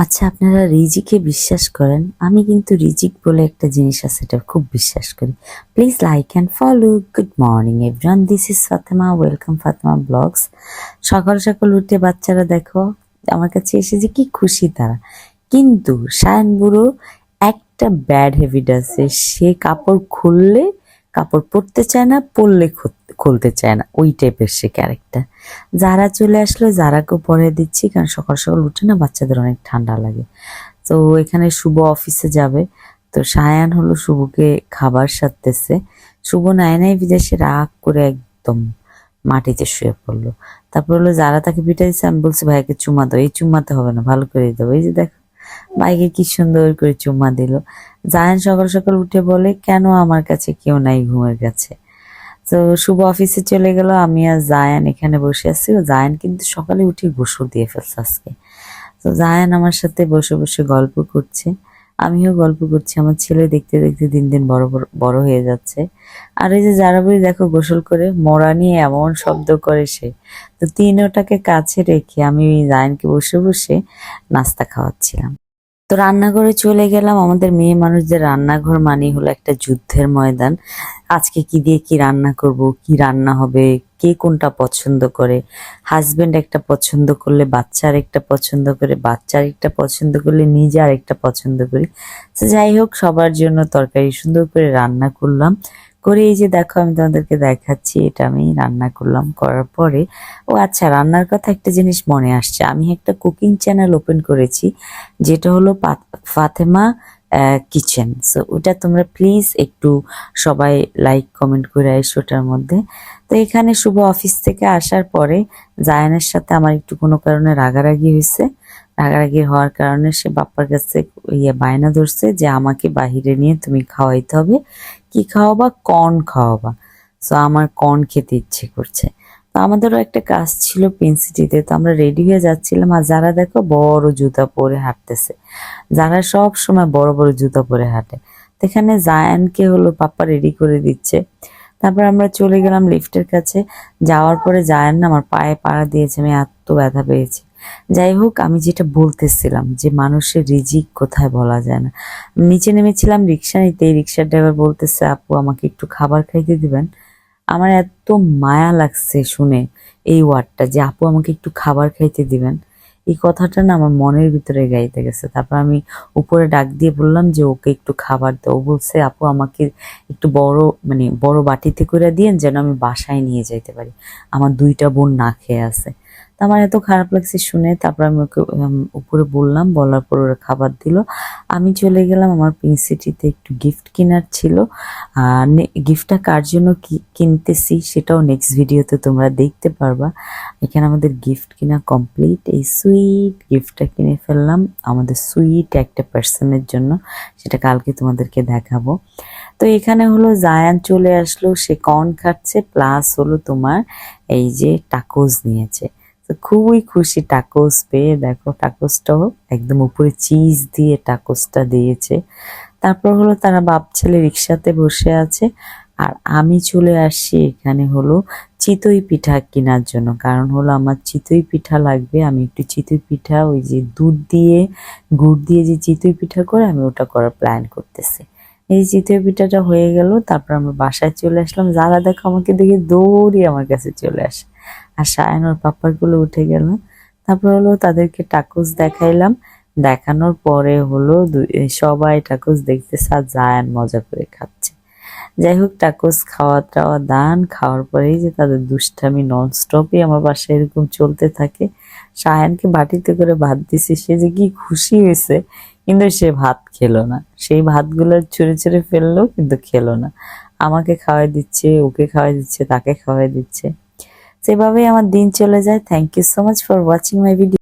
আচ্ছা আপনারা রিজিকে বিশ্বাস করেন। আমি কিন্তু রিজিক বলে একটা জিনিস আছে, এটা খুব বিশ্বাস করি। Please like and follow good morning everyone this is Fatema welcome Fatema blogs সকাল সকাল উঠে বাচ্চারা দেখো, আমার কাছে এসে যে কি খুশি তারা। কিন্তু সায়ন বুড়ো একটা ব্যাড হ্যাবিট আছে, সে কাপড় খুললে, কাপড় পরতে চায় না, পরলে খুল- খুলতে চায় না। ওই টাইপের সে ক্যারেক্টার যারা চলে আসলো যারাকেও পরে দিচ্ছি, কারণ সকাল সকাল উঠে না বাচ্চাদের অনেক ঠান্ডা লাগে। তো এখানে শুভ অফিসে যাবে। তো সায়ান হলো শুভকে খাবার সারতেছে। শুভ নাই নাই বিদেশে রাগ করে একদম মাটিতে শুয়ে পড়ল। তারপর হলো, যারা তাকে পিটাইছে, আমি বলছি ভাইকে চুমা দাও। এই চুম্মাতে হবে না, ভালো করে দেবো এই যে দেখো, ভাইকে কি সুন্দর করে চুম্মা দিল। জায়ান সকাল সকাল উঠে বলে, কেন আমার কাছে কেউ নাই ঘুমের কাছে? তো শুভ অফিসে চলে গেল, আমি আর জায়ান এখানে বসে আছি। জায়ান কিন্তু সকালে উঠে গোসল দিয়ে ফেলছে আজকে। তো জায়ান আমার সাথে বসে বসে গল্প করছে। আমিও গল্প করছি, আমার ছেলে দেখতে দেখতে দিন দিন বড় বড় হয়ে যাচ্ছে। আর এই যে যারা বই দেখো গোসল করে মরা নিয়ে এমন শব্দ করে সে। তো তিন ওটাকে কাছে রেখে আমি জায়ানকে বসে বসে নাস্তা খাওয়াচ্ছিলাম। তো রান্নাঘরে চলে গেলাম। আমাদের মেয়ে মানুষদের রান্নাঘর মানেই হলো একটা যুদ্ধের ময়দান। আজকে কি দিয়ে কি রান্না করব, কি রান্না হবে, কে কোনটা পছন্দ করে? হাজবেন্ড একটা পছন্দ করলে বাচ্চার একটা পছন্দ করে, বাচ্চার একটা পছন্দ করলে নিজে আর একটা পছন্দ করি। তো যাই হোক, সবার জন্য তরকারি সুন্দর করে রান্না করলাম। করে এই যে দেখো, আমি তোমাদেরকে দেখাচ্ছি, এটা আমি রান্না করলাম, করার পরে। ও আচ্ছা রান্নার কথা একটা জিনিস মনে আসছে। আমি একটা কুকিং চ্যানেল ওপেন করেছি, যেটা হলো ফাতেমা কিচেন। সো, ওটা তোমরা প্লিজ একটু সবাই লাইক, কমেন্ট করে এসো ওটার মধ্যে। তো এখানে শুভ অফিস থেকে আসার পরে জায়ানের সাথে আমার একটু কোনো কারণে রাগারাগি হয়েছে। রাগারাগি হওয়ার কারণে সে বাপ্পার কাছে ইয়ে বায়না ধরছে যে, আমাকে বাহিরে নিয়ে তুমি খাওয়াইতে হবে। কি খাওয়াবা, কর্ন খাওয়াবা। সো আমার কর্ন খেতে ইচ্ছে করছে। তো আমাদেরও একটা কাজ ছিল পেনসিটিতে। তো আমরা রেডি হয়ে যাচ্ছিলাম আর যারা দেখো বড় জুতা পরে হাঁটতেছে। যারা সব সময় বড় বড় জুতা পরে হাঁটে। তো এখানে জায়ানকে হলো পাপ্পা রেডি করে দিচ্ছে। তারপর আমরা চলে গেলাম লিফটের কাছে। যাওয়ার পরে জায়ান আমার পায়ে পাড়া দিয়েছে। আমি এত ব্যথা পেয়েছি। যাই হোক, আমি যেটা বলতেছিলাম যে মানুষের রিজিক কোথায় বলা যায় না। নিচে নেমেছিলাম রিক্সা নিতে রিক্সার ড্রাইভার বলতেছে, আপু, আমাকে একটু খাবার খাইতে দিবেন। আমার এত মায়া লাগছে শুনে এই ওয়ার্ডটা যে, আপু, আমাকে একটু খাবার খাইতে দিবেন। এই কথাটা না আমার মনের ভিতরে গাইতে গেছে। তারপর আমি উপরে ডাক দিয়ে বললাম যে, ওকে একটু খাবার দাও। বলছে, আপু, আমাকে একটু বড় মানে বড় বাটিতে করে দিয়েন যেন আমি বাসায় নিয়ে যাইতে পারি। আমার দুইটা বোন না খেয়ে আছে। আমার এত খারাপ লাগছে শুনে তারপর আমি ওকে উপরে বললাম, বলার পর ওরা খাবার দিল। আমি চলে গেলাম, আমার পিঙ্ক সিটিতে একটু গিফট কেনার ছিল। আর গিফটটা কার জন্য কিনতেছি সেটাও নেক্সট ভিডিওতে তোমরা দেখতে পারবা। এখানে আমাদের গিফট কিনা কমপ্লিট এই সুইট গিফটটা কিনে ফেললাম আমাদের সুইট একটা পার্সনের জন্য, সেটা কালকে তোমাদেরকে দেখাবো। তো এখানে হলো জায়ান চলে আসলো, সে কর্ন খাচ্ছে প্লাস হলো তোমার এই যে টাকোস নিয়েছে। তো খুবই খুশি টাকোস পেয়ে। দেখো টাকোসটাও একদম উপরে চিজ দিয়ে টাকোসটা দিয়েছে। তারপর হলো তারা বাপ ছেলে রিক্সাতে বসে আছে। আর আমি চলে আসছি এখানে হলো চিতই পিঠা কেনার জন্য। কারণ হলো আমার চিতই পিঠা লাগবে। আমি একটু চিতই পিঠা, ওই যে দুধ দিয়ে, গুড় দিয়ে যে চিতই পিঠা করে, আমি ওটা করার প্ল্যান করতেছি। এই চিতই পিঠাটা হয়ে গেল, তারপর আমরা বাসায় চলে আসলাম। যারা দেখো আমাকে দেখে দৌড়ি আমার কাছে চলে আসে। আর সায়ন ওর পাপ্পারগুলো উঠে গেল। তারপর হলো তাদেরকে টাকুস দেখাইলাম। দেখানোর পরে হলো সবাই টাকুস দেখতেছে আর জায়ান মজা করে খাচ্ছে। যাই হোক টাকুস খাওয়া টাওয়া দান, খাওয়ার পরেই যে তাদের দুষ্টামি নন স্টপই আমার বাসায় এরকম চলতে থাকে। সায়ানকে বাটিতে করে ভাত দিছে, সে যে কি খুশি হয়েছে, কিন্তু সে ভাত খেলো না। সেই ভাতগুলো ছুঁড়ে ছুঁড়ে ফেলল, কিন্তু খেলো না। আমাকে খাওয়াই দিচ্ছে, ওকে খাওয়াই দিচ্ছে, তাকে খাওয়াই দিচ্ছে। সেভাবেই আমার দিন চলে যায় thank you so much for watching my video